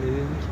Eğlenir.